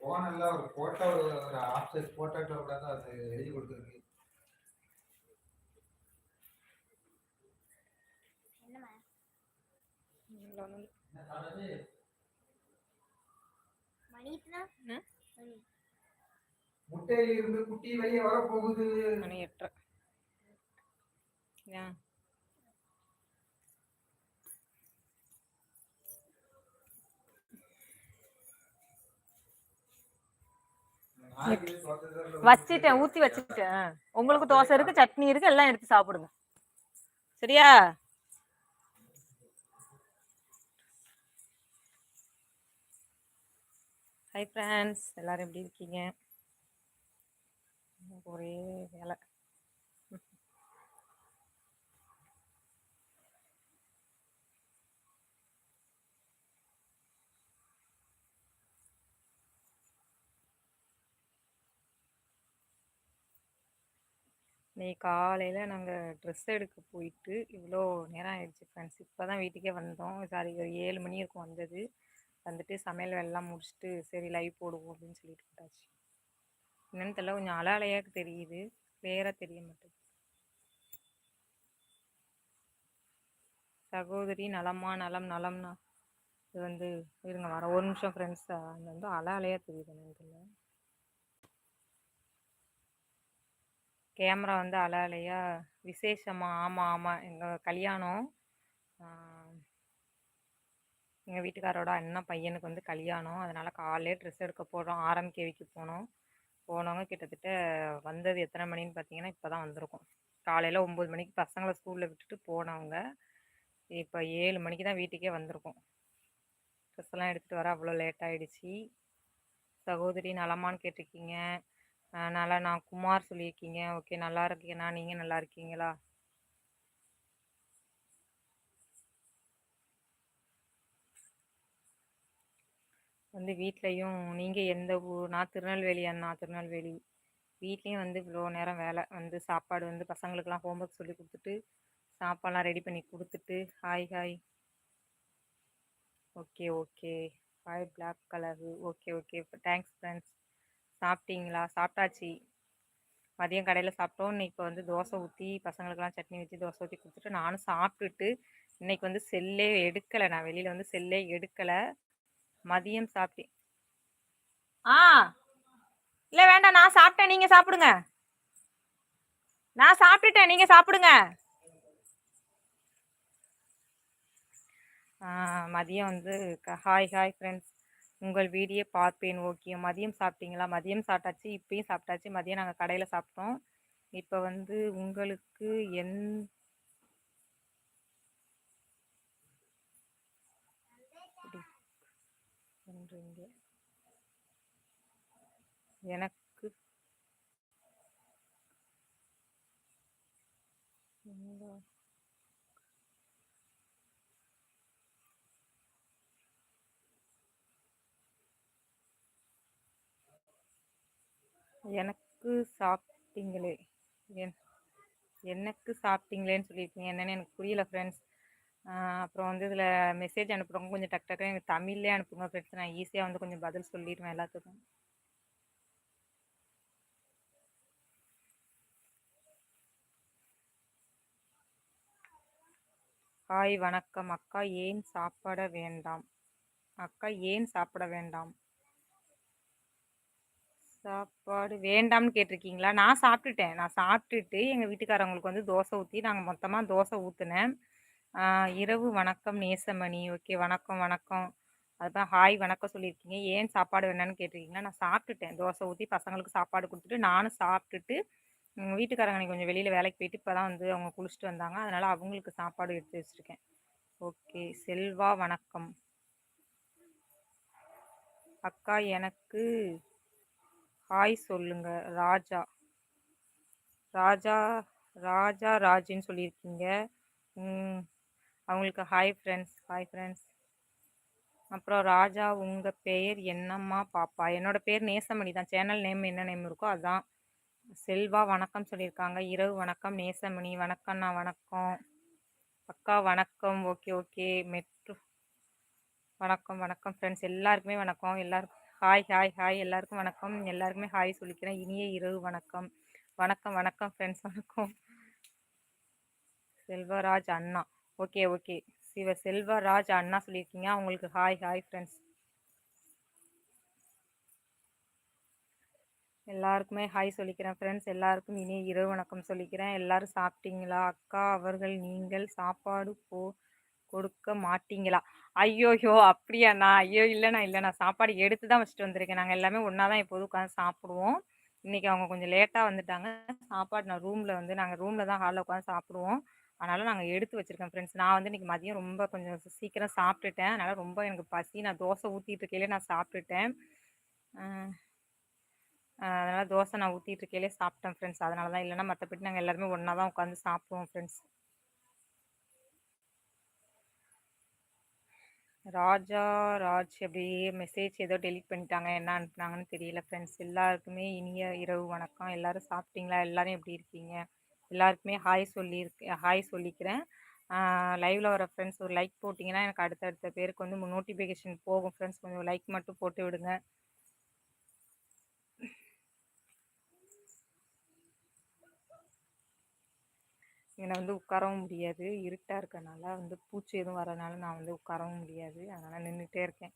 போனல்ல ஒரு போட்டோ ஒரு of size photo கூட தான் அது எழுதி கொடுத்துருக்கு. என்னம்மா இல்ல, ஒண்ணும் இல்ல. என்ன காணது? மணிக்குனா ம்? மணி. முட்டையில இருந்து குட்டி வெளியே வர போகுது மணி எட்டரை. வச்சிட்டேன் ஊத்தி வச்சிட்டேன். உங்களுக்கு தோசை இருக்கு சட்னி இருக்கு எல்லாம் எடுத்து சாப்பிடுங்க. சரியா? ஹை ஃப்ரெண்ட்ஸ் எல்லாரும் எப்படி இருக்கீங்க? ஒரே வேலை. இன்னைக்கு காலையில் நாங்கள் ட்ரெஸ் எடுக்க போயிட்டு இவ்வளோ நேரம் ஆயிடுச்சு ஃப்ரெண்ட்ஸ் இப்போ தான் வீட்டுக்கே வந்தோம். சாரி ஒரு ஏழு மணி இருக்கும் வந்தது. வந்துட்டு சமையல் வேலைலாம் முடிச்சுட்டு சரி லைவ் போடுவோம் அப்படின்னு சொல்லிட்டு போட்டாச்சு என்னென்னு தெரியல கொஞ்சம் அலாலையாக தெரியுது. கிளியராக தெரிய மாட்டேங்குது. சகோதரி நலமா நலம் நலம்னா. இது வந்து இருங்க வர ஒரு நிமிஷம் ஃப்ரெண்ட்ஸ் அது வந்து அலாலையாக தெரியுது என்னன்னு கேமரா வந்து அலை அலையா விசேஷமா? ஆமாம் ஆமாம் எங்கள் கல்யாணம் எங்கள் வீட்டுக்காரோட அண்ணன் பையனுக்கு வந்து கல்யாணம். அதனால் காலையிலே ட்ரெஸ் எடுக்க போகிறோம் ஆர்எம்கேவிக்கு போனோம். போனவங்க கிட்டத்தட்ட வந்தது எத்தனை மணின்னு பார்த்தீங்கன்னா இப்போ தான் வந்திருக்கோம். காலையில் ஒம்பது மணிக்கு பசங்களை ஸ்கூலில் விட்டுட்டு போனவங்க இப்போ ஏழு மணிக்கு தான் வீட்டுக்கே வந்திருக்கோம். ட்ரெஸ்லாம் எடுத்துகிட்டு வர அவ்வளோ லேட் ஆகிடுச்சி சகோதரி நலமான்னு கேட்டிருக்கீங்க. அதனால் நல்லா நான் குமார் சொல்லியிருக்கீங்க. ஓகே நல்லா இருக்கீங்கண்ணா. நீங்கள் நல்லா இருக்கீங்களா? வந்து வீட்லேயும் நீங்கள் எந்த ஊர் நான் திருநெல்வேலி அண்ணா திருநெல்வேலி. வீட்லேயும் வந்து இவ்வளோ நேரம் வேலை. வந்து சாப்பாடு வந்து பசங்களுக்கெலாம் ஹோம்ஒர்க் சொல்லி கொடுத்துட்டு சாப்பாடெலாம் ரெடி பண்ணி கொடுத்துட்டு hi hi okay okay. Hi black colour okay okay. Thanks friends சாப்பிட்டீங்களா? சாப்பிட்டாச்சு. மதியம் கடையில் சாப்பிட்டோம். இன்னைக்கு வந்து தோசை ஊற்றி பசங்களுக்கெல்லாம் சட்னி வச்சு தோசை ஊற்றி கொடுத்துட்டு நானும் சாப்பிட்டுட்டு இன்னைக்கு வந்து செல்லே எடுக்கலை. நான் வெளியில் வந்து செல்லே எடுக்கலை. மதியம் சாப்பிட்டேன் ஆ. இல்லை வேண்டாம். நான் சாப்பிட்டேன். நீங்கள் சாப்பிடுங்க. நான் சாப்பிட்டுட்டேன். நீங்கள் சாப்பிடுங்க. மதியம் வந்து க- ஹாய் ஹாய் ஃப்ரெண்ட்ஸ் உங்கள் வீடியோ பார்ப்பேன் ஓகே. மதியம் சாப்பிட்டீங்களா? மதியம் சாப்பிட்டாச்சு இப்பயும் சாப்பிட்டாச்சு. மதியம் நாங்கள் கடையில் சாப்பிட்டோம். இப்போ வந்து உங்களுக்கு என் எனக்கு இந்த எனக்கு சாப்பிட்டீங்களே? என் எனக்கு சாப்பிட்டீங்களேன்னு சொல்லியிருக்கீங்க. என்னென்னு எனக்கு புரியல ஃப்ரெண்ட்ஸ் அப்புறம் வந்து இதில் மெசேஜ் அனுப்புகிறவங்க கொஞ்சம் டக்கு டக்குன்னு எனக்கு தமிழ்லேயே அனுப்புங்க ஃப்ரெண்ட்ஸ் நான் ஈஸியாக வந்து கொஞ்சம் பதில் சொல்லிடுவேன் எல்லாத்துக்கும். ஹாய் வணக்கம். அக்கா ஏன் சாப்பிட வேண்டாம்? அக்கா ஏன் சாப்பிட வேண்டாம்? சாப்பாடு வேண்டாம்னு கேட்டிருக்கீங்களா? நான் சாப்பிட்டுட்டேன். நான் சாப்பிட்டுட்டு எங்கள் வீட்டுக்காரவங்களுக்கு வந்து தோசை ஊற்றி நாங்கள் மொத்தமாக தோசை ஊற்றுனேன் இரவு வணக்கம் நேசமணி. ஓகே வணக்கம் வணக்கம். அதுதான் ஹாய் வணக்கம் சொல்லியிருக்கீங்க. ஏன் சாப்பாடு வேணான்னு கேட்டிருக்கீங்களா? நான் சாப்பிட்டுட்டேன். தோசை ஊற்றி பசங்களுக்கு சாப்பாடு கொடுத்துட்டு நானும் சாப்பிட்டுட்டு எங்கள் வீட்டுக்காரங்க இன்னைக்கு கொஞ்சம் வெளியில் வேலைக்கு போயிட்டு இப்போ தான் வந்து அவங்க குளிச்சுட்டு வந்தாங்க. அதனால் அவங்களுக்கு சாப்பாடு எடுத்து வச்சுருக்கேன். ஓகே செல்வா வணக்கம். அக்கா எனக்கு ஹாய் சொல்லுங்க ராஜா. ராஜா ராஜா ராஜின்னு சொல்லியிருக்கீங்க. அவங்களுக்கு ஹாய் ஃப்ரெண்ட்ஸ் ஹாய் ஃப்ரெண்ட்ஸ். அப்புறம் ராஜா உங்கள் பெயர் என்னம்மா பாப்பா? என்னோடய பேர் நேசமணி தான். சேனல் நேம் என்ன நேம் இருக்கோ அதுதான் செல்வா வணக்கம் சொல்லியிருக்காங்க. இரவு வணக்கம் நேசமணி. வணக்கம்ண்ணா வணக்கம். அக்கா வணக்கம். Okay okay. மெட்ரோ. வணக்கம் வணக்கம் ஃப்ரெண்ட்ஸ். எல்லாருக்குமே வணக்கம். எல்லாருக்கும் ஹாய் ஹாய் ஹாய் எல்லாருக்கும் வணக்கம். எல்லாருக்குமே ஹாய் சொல்லிக்கிறேன். இனிய இரவு வணக்கம். வணக்கம் வணக்கம் ஃப்ரெண்ட்ஸ் வணக்கம். செல்வராஜ் அண்ணா. ஓகே ஓகே சிவ செல்வராஜ் அண்ணா சொல்லியிருக்கீங்க. அவங்களுக்கு ஹாய் ஹாய் ஃப்ரெண்ட்ஸ் எல்லாருக்குமே ஹாய் சொல்லிக்கிறேன் ஃப்ரெண்ட்ஸ் எல்லாருக்கும் இனி இரவு வணக்கம் சொல்லிக்கிறேன். எல்லாரும் சாப்பிட்டீங்களா? அக்கா அவர்கள் நீங்கள் சாப்பாடு போ கொடுக்க மாட்டீங்களா? ஐயோயோ! அப்படியாண்ணா. ஐயோ! இல்லைண்ணா இல்லைண்ணா. சாப்பாடு எடுத்து தான் வச்சுட்டு வந்திருக்கேன். நாங்கள் எல்லாமே ஒன்றா தான் எப்போதும் உட்காந்து சாப்பிடுவோம். இன்றைக்கி அவங்க கொஞ்சம் லேட்டாக வந்துட்டாங்க. சாப்பாடு நான் ரூமில் வந்து நாங்கள் ரூமில் தான் ஹாலில் உட்காந்து சாப்பிடுவோம். அதனால் நாங்கள் எடுத்து வச்சுருக்கேன் ஃப்ரெண்ட்ஸ் நான் வந்து இன்றைக்கி மதியம் ரொம்ப கொஞ்சம் சீக்கிரம் சாப்பிட்டுட்டேன். அதனால் ரொம்ப எனக்கு பசி நான் தோசை ஊற்றிட்டு இருக்கையிலே நான் சாப்பிட்டுட்டேன். அதனால் தோசை நான் ஊற்றிட்டு இருக்கையிலே சாப்பிட்டேன் ஃப்ரெண்ட்ஸ் அதனால தான் இல்லைன்னா மற்றபடி நாங்கள் எல்லாருமே ஒன்றா தான் உட்காந்து சாப்பிடுவோம் ஃப்ரெண்ட்ஸ் ராஜா ராஜ் அப்படியே மெசேஜ் ஏதோ டெலிட் பண்ணிட்டாங்க. என்ன அனுப்புனாங்கன்னு தெரியல ஃப்ரெண்ட்ஸ் எல்லாருக்குமே இனிய இரவு வணக்கம். எல்லாரும் சாப்பிட்டீங்களா? எல்லோரும் எப்படி இருக்கீங்க? எல்லாருக்குமே ஹாய் சொல்லியிருக்கேன் ஹாய் சொல்லிக்கிறேன். லைவில் வர ஃப்ரெண்ட்ஸ் ஒரு லைக் போட்டிங்கன்னா எனக்கு அடுத்தடுத்த பேருக்கு வந்து நோட்டிஃபிகேஷன் போகும். ஃப்ரெண்ட்ஸ் கொஞ்சம் லைக் மட்டும் போட்டு விடுங்க. இங்கே வந்து உட்காரவும் முடியாது. இருட்டாக இருக்கனால வந்து பூச்சி எதுவும் வரனால நான் வந்து உட்காரவும் முடியாது. அதனால் நின்றுட்டே இருக்கேன்.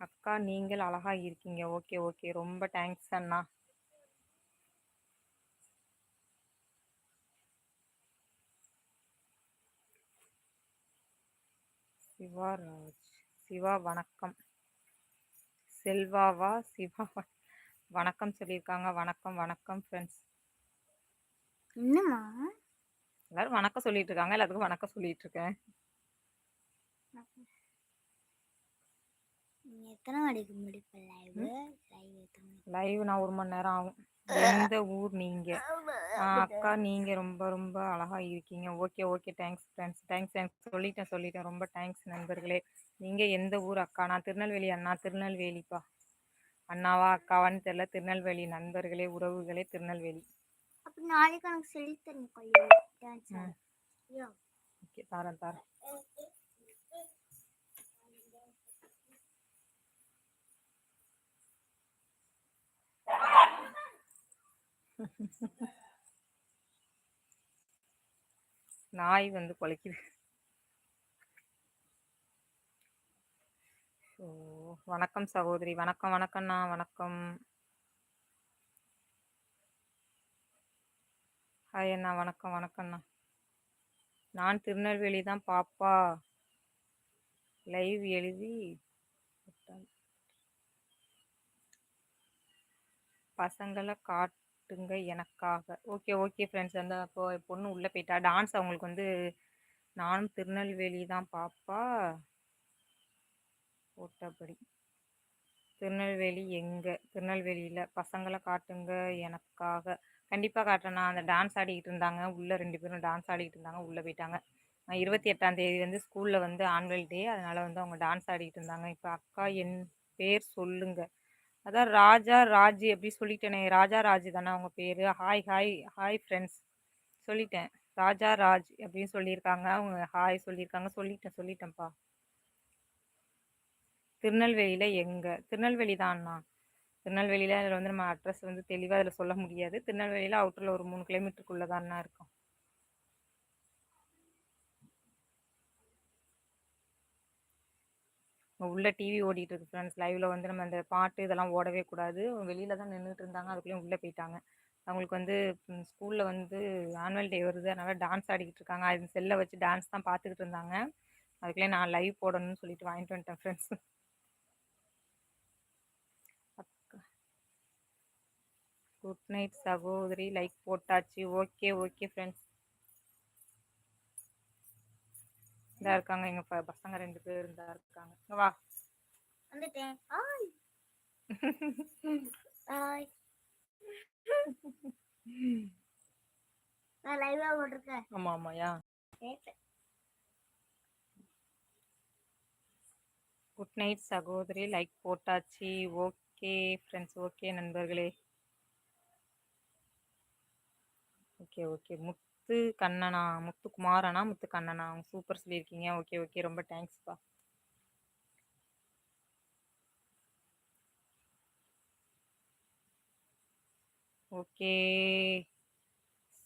அக்கா நீங்கள் அழகாக இருக்கீங்க. Okay okay. ரொம்ப தேங்க்ஸ் அண்ணா. சிவா ராஜ். சிவா வணக்கம். செல்வாவா? சிவா வணக்கம் சொல்லியிருக்காங்க. வணக்கம் வணக்கம் ஃப்ரெண்ட்ஸ் என்னம்மா? எல்லாரும் வணக்கம் சொல்லிட்டு இருக்காங்க எல்லாத்துக்கும் வணக்கம் சொல்லிட்டு இருக்கேன் எத்தனை மணிக்கு முடிப்ப லைவ் லைவ் லைவ் நான் ஒரு மணி நேரம் ஆகும். எந்த ஊர் நீங்க? அக்கா நீங்க ரொம்ப ரொம்ப அழகா இருக்கீங்க. Okay okay thanks friends thanks thanks சொல்லிட்டேன் சொல்லிட்டேன். ரொம்ப தேங்க்ஸ் நண்பர்களே. நீங்க எந்த ஊர் அக்கா? நான் திருநெல்வேலி அண்ணா. திருநெல்வேலிப்பா. அண்ணாவா அக்காவான்னு தெரியல. திருநெல்வேலி நண்பர்களே உறவுகளே திருநெல்வேலி. அப்ப நாளைக்கு எனக்கு சொல்லி தரணும் கொள்ளி டான்ஸ் ஓகே தரேன் தரேன் நாய் வந்து குலைக்குது. ஸோ வணக்கம் சகோதரி. வணக்கம் வணக்கம்ண்ணா. வணக்கம். ஹாய் அண்ணா வணக்கம் வணக்கம்ண்ணா. நான் திருநெல்வேலி தான் பாப்பா. லைவ் எழுதி பசங்களை காட்டுங்க எனக்காக. ஓகே ஓகே ஃப்ரெண்ட்ஸ் அந்த இப்போ பொண்ணு உள்ளே போயிட்டா. டான்ஸ் அவங்களுக்கு வந்து நானும் திருநெல்வேலி தான் பாப்பா. போட்டபடி திருநெல்வேலி எங்கே? திருநெல்வேலியில் பசங்களை காட்டுங்க எனக்காக. கண்டிப்பாக காட்டுறேண்ணா அந்த டான்ஸ் ஆடிக்கிட்டு இருந்தாங்க. உள்ளே ரெண்டு பேரும் டான்ஸ் ஆடிக்கிட்டு இருந்தாங்க. உள்ளே போயிட்டாங்க. இருபத்தி எட்டாம் தேதி வந்து ஸ்கூலில் வந்து ஆனுவல் டே அதனால் வந்து அவங்க டான்ஸ் ஆடிக்கிட்டு இருந்தாங்க. இப்போ அக்கா என் பேர் சொல்லுங்க. அதான் ராஜா ராஜ் எப்படி சொல்லிட்டேனே. ராஜா ராஜ் தானே அவங்க பேர். ஹாய் ஹாய் ஹாய் ஃப்ரெண்ட்ஸ் சொல்லிட்டேன். ராஜா ராஜ் அப்படின்னு சொல்லியிருக்காங்க. அவங்க ஹாய் சொல்லியிருக்காங்க. சொல்லிட்டேன் சொல்லிட்டேன்ப்பா. திருநெல்வேலியில் எங்கே? திருநெல்வேலி தான்ண்ணா. திருநெல்வேலியில் அதில் வந்து நம்ம அட்ரஸ் வந்து தெளிவாக அதில் சொல்ல முடியாது. திருநெல்வேலியில் அவுட்டரில் ஒரு மூணு கிலோமீட்டருக்குள்ளே தான்ண்ணா இருக்கும். உள்ளே டிவி ஓடிட்டு இருக்கு ஃப்ரெண்ட்ஸ் லைவில் வந்து நம்ம அந்த பாட்டு இதெல்லாம் ஓடவே கூடாது. வெளியில் தான் நின்றுட்டு இருந்தாங்க. அதுக்குள்ளேயும் உள்ளே போயிட்டாங்க. அவங்களுக்கு வந்து ஸ்கூலில் வந்து ஆனுவல் டே வருது. அதனால் டான்ஸ் ஆடிக்கிட்டு இருக்காங்க. அது செல்லை வச்சு டான்ஸ் தான் பார்த்துக்கிட்டு இருந்தாங்க. அதுக்குள்ளே நான் லைவ் போடணும்னு சொல்லிட்டு வாங்கிட்டு வந்துட்டேன் ஃப்ரெண்ட்ஸ் குட் நைட் சகோதரி. லைக் போட்டாச்சு. Okay okay friends. இந்தா இருக்காங்க. எங்க பசங்க ரெண்டு பேர் இருந்தா இருக்காங்க. வா. வந்துட்டேன். ஹாய் ஹாய் நான் லைவா போட்டிருக்கேன். ஆமா ஆமாயா. குட் நைட் சகோதரி. லைக் போட்டாச்சு. Okay friends. ஓகே நண்பர்களே. Okay okay. முத்து கண்ணனா முத்துக்குமாரனா முத்து கண்ணனா? அவங்க சூப்பர் சொல்லியிருக்கீங்க. Okay okay. ரொம்ப தேங்க்ஸ்ப்பா okay.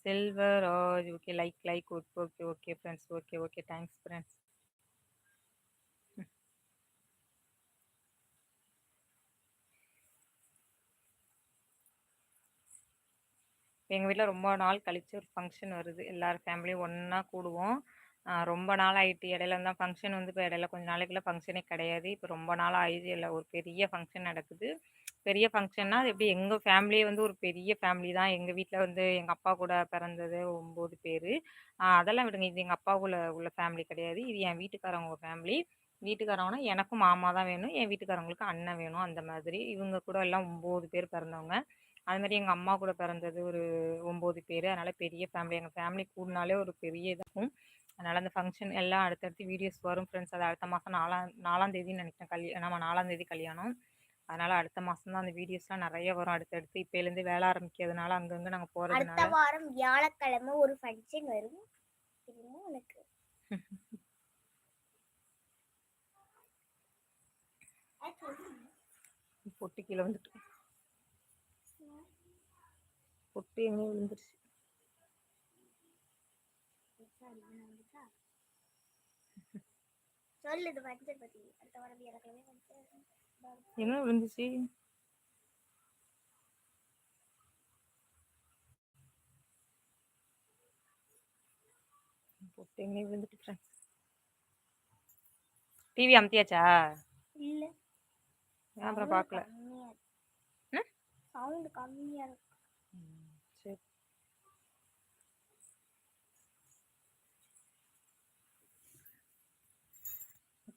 Selvaraj okay like like okay okay okay friends okay okay thanks friends எங்கள் வீட்டில் ரொம்ப நாள் கழித்து ஒரு ஃபங்க்ஷன் வருது. எல்லார் ஃபேமிலியும் ஒன்றா கூடுவோம். ரொம்ப நாள் ஆகிட்டு இடையில தான் ஃபங்க்ஷன் வந்து இப்போ இடையில கொஞ்சம் நாளைக்குள்ள ஃபங்க்ஷனே கிடையாது. இப்போ ரொம்ப நாள் ஆயிடுச்சு. இல்லை ஒரு பெரிய ஃபங்க்ஷன் நடக்குது. பெரிய ஃபங்க்ஷன்னா அது எப்படி எங்கள் ஃபேமிலியே வந்து ஒரு பெரிய ஃபேமிலி தான். எங்கள் வீட்டில் வந்து எங்கள் அப்பா கூட பிறந்தது ஒம்பது பேர். அதெல்லாம் விடுங்க. இது எங்கள் அப்பாவுக்குள்ள உள்ள ஃபேமிலி கிடையாது. இது என் வீட்டுக்காரவங்க ஃபேமிலி வீட்டுக்காரவங்கன்னா எனக்கும் மாமா தான் வேணும். என் வீட்டுக்காரவங்களுக்கு அண்ணன் வேணும். அந்த மாதிரி இவங்க கூட எல்லாம் ஒம்பது பேர் பிறந்தவங்க. அது மாதிரி எங்கள் அம்மா கூட பிறந்தது ஒரு ஒம்பது பேர். அதனால் பெரிய ஃபேமிலி. எங்கள் ஃபேமிலி கூடினாலே ஒரு பெரிய இதாகும் அதனால் அந்த ஃபங்க்ஷன் எல்லாம் அடுத்தடுத்து வீடியோஸ் வரும் ஃப்ரெண்ட்ஸ். அது அடுத்த மாதம் நாலாம் நாலாம் தேதின்னு நினைக்கிறேன். கல்யாணம் நம்ம நாலாம் தேதி கல்யாணம். அதனால் அடுத்த மாதம் தான் அந்த வீடியோஸ்லாம் நிறைய வரும் அடுத்தடுத்து. இப்போலேருந்து வேலை ஆரம்பிக்கிறதுனால அங்கங்கே நாங்கள் அடுத்த போகிறதுனால வாரம் வியாழக்கிழமை ஒரு ஃபங்க்ஷன் வரும். உனக்கு. பொட்டு கீழே வந்துட்டு பொட்டு எங்கே விழுந்துருச்சு சொல்லு இது ஃபங்க்ஷன் பத்தி அடுத்த வாரம் வியாழக்கிழமை ஃபங்க்ஷன் எங்கே விழுந்துச்சு பொட்டு எங்கே விழுந்துட்டு டிவி அமுத்தியாச்சா? இல்ல. அப்புறம் பார்க்கல? சவுண்ட் கம்மியா இருக்கு சரி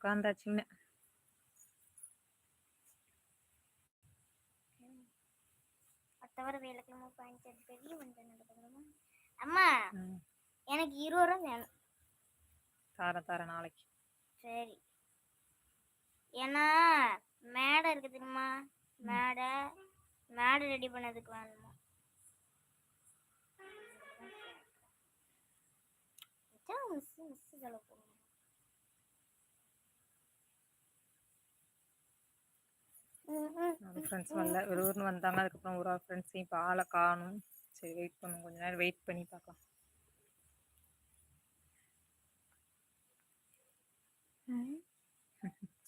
உட்காந்தாச்சுங்க பெரிய ஃபங்க்ஷன் நடக்குதுமா அம்மா எனக்கு இருபது ரூபா வேணும். தரேன் தரேன் நாளைக்கு. சரி. ஏன்னா மேடை இருக்கு தெரியுமா? மேடை மேடை ரெடி பண்ணதுக்கு வேணுமா? மிஸ் மிஸ் சொல்ல அது ஃப்ரெண்ட்ஸ் வரல ஊர்னு வந்தாங்க அதுக்கப்புறம் ஒரு ஃப்ரெண்ட்ஸையும் இப்போ ஆளை காணும். சரி வெயிட் பண்ணும். கொஞ்ச நேரம் வெயிட் பண்ணி பார்க்கலாம்.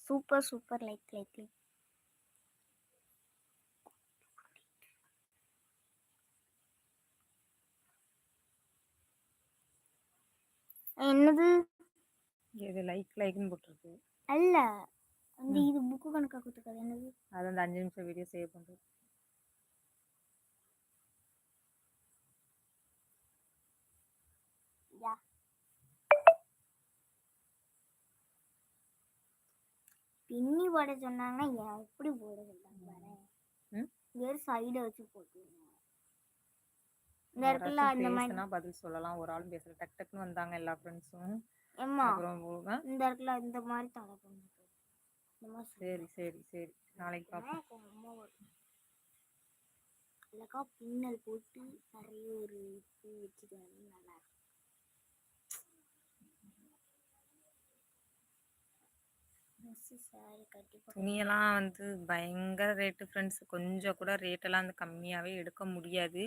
Super super like like like என்னது? இது லைக் லைக்னு போட்டிருக்கு. அல்ல. இது புக்கு கணக்கா கொடுத்துருக்காது என்னது? அது அந்த அஞ்சு நிமிஷம் வீடியோ சேவ் பண்ணுறது யா. பின்னி போட சொன்னாங்கன்னா எப்படி போட சொல்றாங்க பாரு? வேறு சைடை வச்சு போட்டு இந்த இடத்துல அந்த மாதிரி பேசுனா பதில் சொல்லலாம். ஒரு ஆளும் பேசல. டக் டக்குன்னு வந்தாங்க எல்லா ஃப்ரெண்ட்ஸும் அப்புறம் இந்த இடத்துல இந்த மாதிரி தலை சரி சரி சரி. நாளைக்கு பார்ப்போம் அம்மா இல்லக்கா பின்னல் போட்டு நிறைய ஒரு பூ வச்சுக்கிறது நல்லா இருக்கும். துணியெல்லாம் வந்து பயங்கர ரேட்டு ஃப்ரெண்ட்ஸ் கொஞ்சம் கூட ரேட்டெல்லாம் வந்து கம்மியாகவே எடுக்க முடியாது.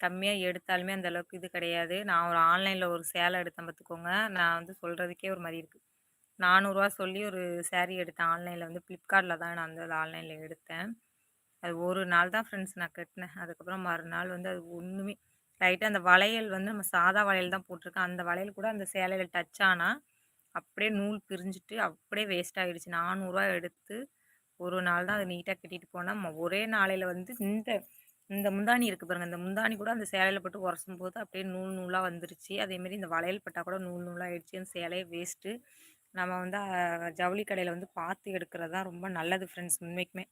கம்மியாக எடுத்தாலுமே அந்த அளவுக்கு இது கிடையாது. நான் ஒரு ஆன்லைனில் ஒரு சேலை எடுத்தேன் பார்த்துக்கோங்க நான் வந்து சொல்கிறதுக்கே ஒரு மாதிரி இருக்குது நானூறுரூவா சொல்லி ஒரு சேரீ எடுத்தேன். ஆன்லைனில் வந்து ஃப்ளிப்கார்ட்டில் தான் நான் வந்து ஆன்லைனில் எடுத்தேன். அது ஒரு நாள் தான் ஃப்ரெண்ட்ஸ் நான் கட்டினேன். அதுக்கப்புறம் மறுநாள் வந்து அது ஒன்றுமே லைட்டாக அந்த வளையல் வந்து நம்ம சாதா வளையல் தான் போட்டிருக்கேன் அந்த வளையல் கூட அந்த சேலையில் டச் ஆனால் அப்படியே நூல் பிரிஞ்சுட்டு அப்படியே வேஸ்ட் ஆகிடுச்சு நானூறுரூவா எடுத்து ஒரு நாள் தான் அதை நீட்டாக கட்டிட்டு போனால் ஒரே நாளையில் வந்து இந்த இந்த முந்தாணி இருக்குது பாருங்கள் இந்த முந்தாணி கூட அந்த சேலையில் போட்டு உரசும் போது அப்படியே நூல் நூலாக வந்துருச்சு. அதேமாரி இந்த வளையல் பட்டா கூட நூல் நூலாக ஆயிடுச்சு. அந்த சேலையே வேஸ்ட்டு நம்ம வந்து ஜவுளி கடையில் வந்து பார்த்து எடுக்கிறது தான் ரொம்ப நல்லது ஃப்ரெண்ட்ஸ் உண்மைக்குமே.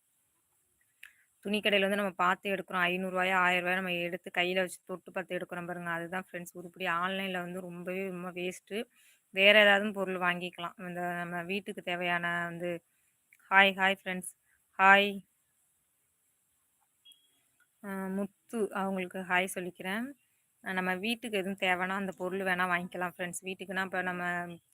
துணி கடையில் வந்து நம்ம பார்த்து எடுக்கிறோம். ஐநூறுரூவாயோ ஆயிரரூவாயோ நம்ம எடுத்து கையில் வச்சு தொட்டு பார்த்து எடுக்கிறோம் பாருங்க. அதுதான் ஃப்ரெண்ட்ஸ் உருப்படி. ஆன்லைனில் வந்து ரொம்பவே ரொம்ப வேஸ்ட்டு. வேறு ஏதாவது பொருள் வாங்கிக்கலாம். இந்த நம்ம வீட்டுக்கு தேவையான வந்து hi hi friends. Hi. Muthu அவங்களுக்கு ஹாய் சொல்லிக்கிறேன். நம்ம வீட்டுக்கு எதுவும் தேவைன்னா அந்த பொருள் வேணால் வாங்கிக்கலாம் ஃப்ரெண்ட்ஸ் வீட்டுக்குன்னா இப்போ நம்ம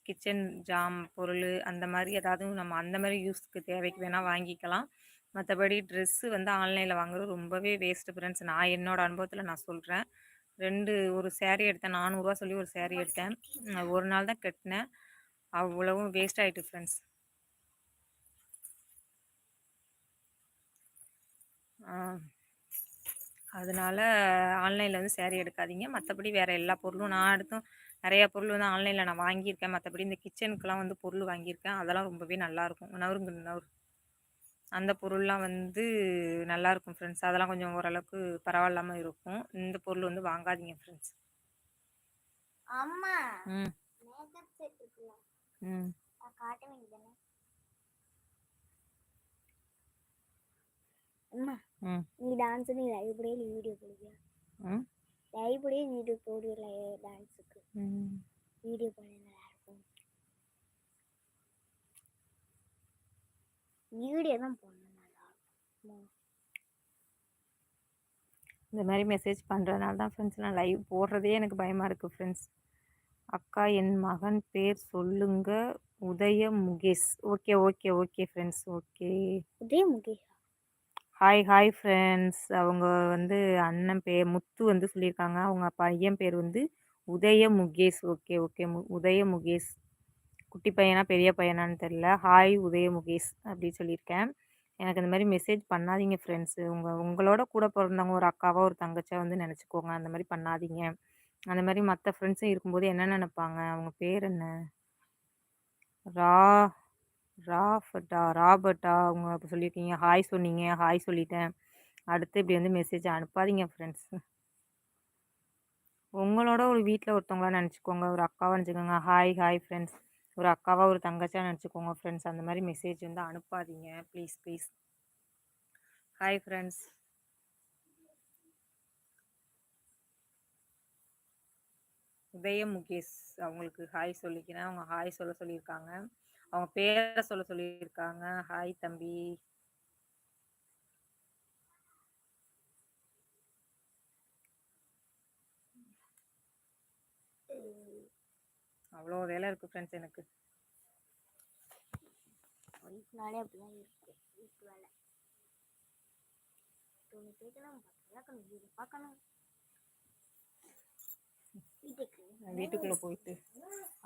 கிச்சன் ஜாம் பொருள் அந்த மாதிரி ஏதாவது நம்ம அந்த மாதிரி யூஸ்க்கு தேவைக்கு வேணால் வாங்கிக்கலாம். மற்றபடி ட்ரெஸ்ஸு வந்து ஆன்லைனில் வாங்குறது ரொம்பவே வேஸ்ட்டு ஃப்ரெண்ட்ஸ் நான் என்னோடய அனுபவத்தில் நான் சொல்கிறேன் ரெண்டு ஒரு சேரீ எடுத்தேன். நானூறுரூவா சொல்லி ஒரு சேரீ எடுத்தேன். நான் ஒரு நாள் தான் கட்டினேன். அவ்வளவும் வேஸ்ட் ஆகிட்டு ஃப்ரெண்ட்ஸ் அதனால ஆன்லைனில் வந்து saree எடுக்காதீங்க. மற்றபடி வேறு எல்லா பொருளும் நான் அடுத்தும் நிறையா பொருள் வந்து ஆன்லைனில் நான் வாங்கியிருக்கேன். மற்றபடி இந்த கிச்சனுக்குலாம் வந்து பொருள் வாங்கியிருக்கேன். அதெல்லாம் ரொம்பவே நல்லாயிருக்கும் நவருங்க நவரு அந்த பொருள்லாம் வந்து நல்லாயிருக்கும் ஃப்ரெண்ட்ஸ் அதெல்லாம் கொஞ்சம் ஓரளவுக்கு பரவாயில்லாமல் இருக்கும். இந்த பொருள் வந்து வாங்காதீங்க ஃப்ரெண்ட்ஸ் ம். ம் அது காட்ட வேண்டியதானே அம்மா ம் நீ டான்ஸ் நீ லைவ் படியே நீ வீடியோ போடுவியா? லைவ் படியே வீடியோ போடுவியா டான்ஸுக்கு வீடியோ பண்ண நல்லா இருக்கும் வீடியோ தான் போடணும் நல்லா இருக்கும். இந்த மாதிரி மெசேஜ் பண்ணுறதுனால தான் ஃப்ரெண்ட்ஸ் நான் லைவ் போடுறதே எனக்கு பயமாக இருக்குது ஃப்ரெண்ட்ஸ் அக்கா என் மகன் பேர் சொல்லுங்க. Udaya Mukesh. Okay okay okay friends okay Udaya Mukesh? Hi hi friends அவங்க வந்து அண்ணன் பேர் முத்து வந்து சொல்லியிருக்காங்க. அவங்க பையன் பேர் வந்து உதய முகேஷ். Okay okay. மு உதய முகேஷ். குட்டி பையனா பெரிய பையனான்னு தெரில ஹாய் உதய முகேஷ் அப்படி சொல்லியிருக்கேன். எனக்கு இந்த மாதிரி மெசேஜ் பண்ணாதீங்க ஃப்ரெண்ட்ஸு உங்கள் உங்களோட கூட பிறந்தவங்க ஒரு அக்காவாக ஒரு தங்கச்சியாக வந்து நினச்சிக்கோங்க. அந்த மாதிரி பண்ணாதீங்க. அந்த மாதிரி மற்ற ஃப்ரெண்ட்ஸும் இருக்கும்போது என்ன நினைப்பாங்க? அவங்க பேர் என்ன? ரா ராஃபட்டா ராபர்ட்டா அவங்க அப்போ சொல்லியிருக்கீங்க. ஹாய் சொன்னீங்க. ஹாய் சொல்லிட்டேன். அடுத்து இப்படி வந்து மெசேஜ் அனுப்பாதீங்க ஃப்ரெண்ட்ஸ் உங்களோட ஒரு வீட்டில் ஒருத்தவங்களா நினச்சிக்கோங்க. ஒரு அக்காவாக நினச்சிக்கோங்க. ஹாய் ஹாய் ஃப்ரெண்ட்ஸ் ஒரு அக்காவாக ஒரு தங்கச்சியாக நினச்சிக்கோங்க ஃப்ரெண்ட்ஸ் அந்த மாதிரி மெசேஜ் வந்து அனுப்பாதீங்க. Please please hi friends Udaya Mukesh அவங்களுக்கு ஹாய் சொல்லிக்கிறேன். அவங்க ஹாய் சொல்ல சொல்லியிருக்காங்க. அவங்க பேரை சொல்ல சொல்லியிருக்காங்க. ஹாய் தம்பி. அவ்வளோ வேலை இருக்கு ஃப்ரெண்ட்ஸ் எனக்கு. ஒய்ஃப்னாலே அப்படிதான் இருக்கு வீட்டு வேலை. துணி பார்க்கணும் வீடு பார்க்கணும் வீட்டுக்கு நான் வீட்டுக்குள்ளே போயிட்டு.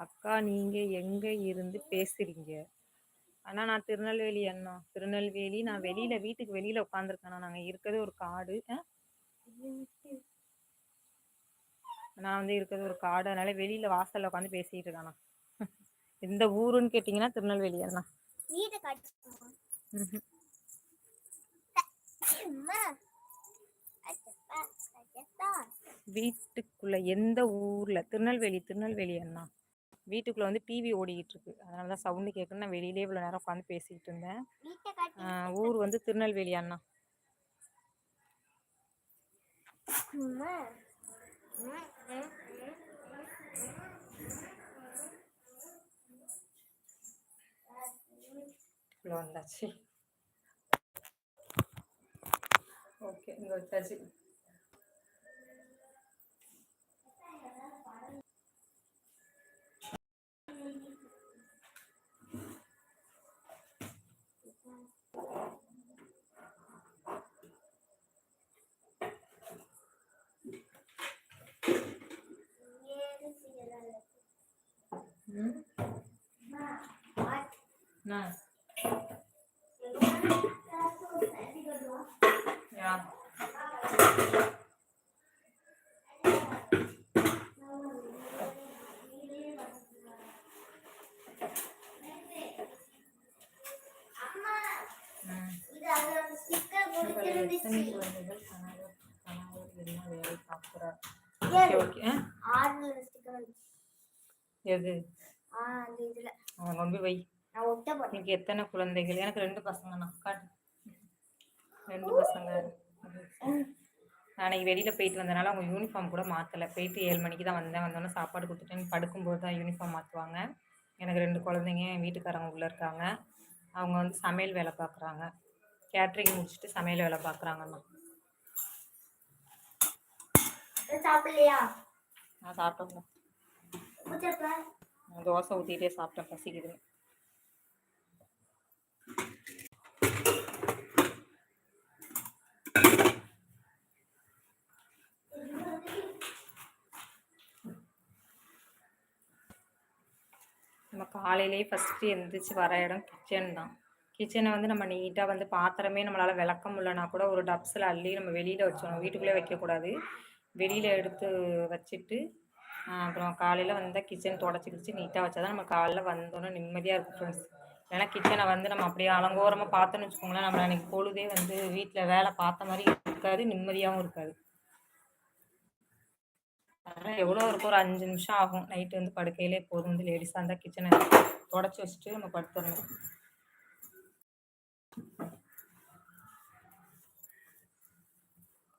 அக்கா நீங்கள் எங்கே இருந்து பேசுகிறீங்க அண்ணா நான் திருநெல்வேலி அண்ணா. திருநெல்வேலி நான் வெளியில் வீட்டுக்கு வெளியில் உட்காந்துருக்கேண்ணா நாங்கள் இருக்கிறது ஒரு காடு? நான் வந்து இருக்கிறது ஒரு காடு. அதனால வெளியில் வாசலில் உட்காந்து பேசிகிட்டு இருக்கேண்ணா எந்த ஊருன்னு கேட்டிங்கன்னா திருநெல்வேலி அண்ணா. வீட்டை வீட்டுக்குள்ளே எந்த ஊரில்? திருநெல்வேலி திருநெல்வேலி அண்ணா. வீட்டுக்குள்ளே வந்து டிவி ஓடிக்கிட்டு இருக்கு அதனால தான் சவுண்டு கேட்குன்னு நான் வெளியிலே இவ்வளோ நேரம் உட்காந்து பேசிக்கிட்டு இருந்தேன். ஊர் வந்து திருநெல்வேலி அண்ணா. இவ்வளோ வந்தாச்சு. ஓகே இங்கே வச்சாச்சு ஏறு சீரல். ம் ஆட். என்ன யா ம் இது அது அந்த sticker உங்களில் கொடுத்திருந்துச்சு. எத்தனை குழந்தைகள் கணவர் கணவர் என்ன வேலை பார்க்குறார் ஓகே ஓகே ஆ ஆறுல sticker வந்துச்சு. எது ஆ, அந்த இதுல. கொண்டு போய் நான் ஒட்ட போட்டேன். எனக்கு எத்தனை குழந்தைகள்? எனக்கு ரெண்டு பசங்கண்ணா காட்டு. ரெண்டு பசங்க. நான் அன்னைக்கு வெளியில் போயிட்டு வந்தனால அவங்க யூனிஃபார்ம் கூட மாற்றலை போயிட்டு ஏழு மணிக்கு தான் வந்தேன். வந்தோடனே சாப்பாடு கொடுத்துட்டு படுக்கும்போது தான் யூனிஃபார்ம் மாற்றுவாங்க எனக்கு ரெண்டு குழந்தைங்க என் வீட்டுக்காரங்க உள்ளே இருக்காங்க. அவங்க வந்து சமையல் வேலை பார்க்குறாங்க கேட்ரிங் முடிச்சுட்டு சமையல் வேலை பார்க்குறாங்கண்ணா சாப்பிடலையா? நான் நான் தோசை ஊற்றிட்டே சாப்பிட்டேன் பசிக்குது நம்ம காலையிலேயே ஃபஸ்ட்டு எழுந்திரிச்சு வர இடம் கிச்சன் தான். கிச்சனை வந்து நம்ம நீட்டாக வந்து பாத்திரமே நம்மளால் விளக்க முடியலனா கூட ஒரு டப்ஸில் அள்ளி நம்ம வெளியில் வச்சிடணும். வீட்டுக்குள்ளே வைக்கக்கூடாது. வெளியில் எடுத்து வச்சுட்டு அப்புறம் காலையில் வந்தால் கிச்சன் தொடச்சி கிடச்சி நீட்டாக வச்சா தான் நம்ம காலைல வந்தோன்னே நிம்மதியாக இருக்கும் ஃப்ரெண்ட்ஸ் ஏன்னா கிச்சனை வந்து நம்ம அப்படியே அலங்கோரமாக பார்த்தோன்னு வச்சுக்கோங்களேன் நம்ம அன்றைக்கி பொழுதே வந்து வீட்டில் வேலை பார்த்த மாதிரி இருக்காது நிம்மதியாகவும் இருக்காது. அதனால் எவ்வளோ இருக்கும் ஒரு அஞ்சு நிமிஷம் ஆகும். நைட்டு வந்து படுக்கையிலே போதும். வந்து லேடிஸாக இருந்தால் கிச்சனை தொடச்சி வச்சுட்டு நம்ம படுத்துடணும்.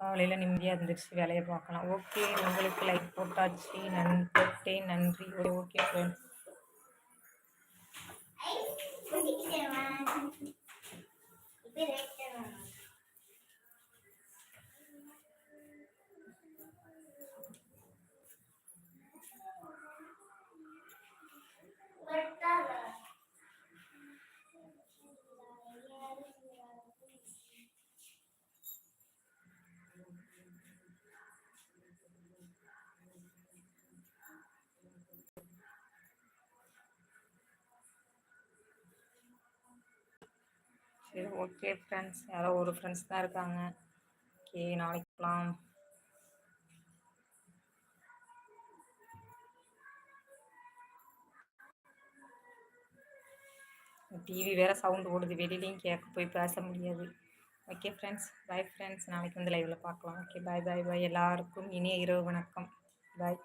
காலையில் நிம்மதியாக இருந்துச்சு வேலையை பார்க்கலாம். ஓகே உங்களுக்கு லைக் போட்டாச்சு. நன் போட்டேன் நன்றி. ஓகே ஃப்ரெண்ட்ஸ் சரி ஓகே ஃப்ரெண்ட்ஸ் யாரோ ஒரு ஃப்ரெண்ட்ஸ் தான் இருக்காங்க. ஓகே நாளைக்கு போகலாம் டிவி வேறு சவுண்டு ஓடுது. வெளியிலையும் கேட்க போய் பேச முடியாது. ஓகே ஃப்ரெண்ட்ஸ் பை ஃப்ரெண்ட்ஸ் நாளைக்கு வந்து லைவில் பார்க்கலாம். ஓகே பாய் பாய் பாய் எல்லாருக்கும் இனிய இரவு வணக்கம். பாய்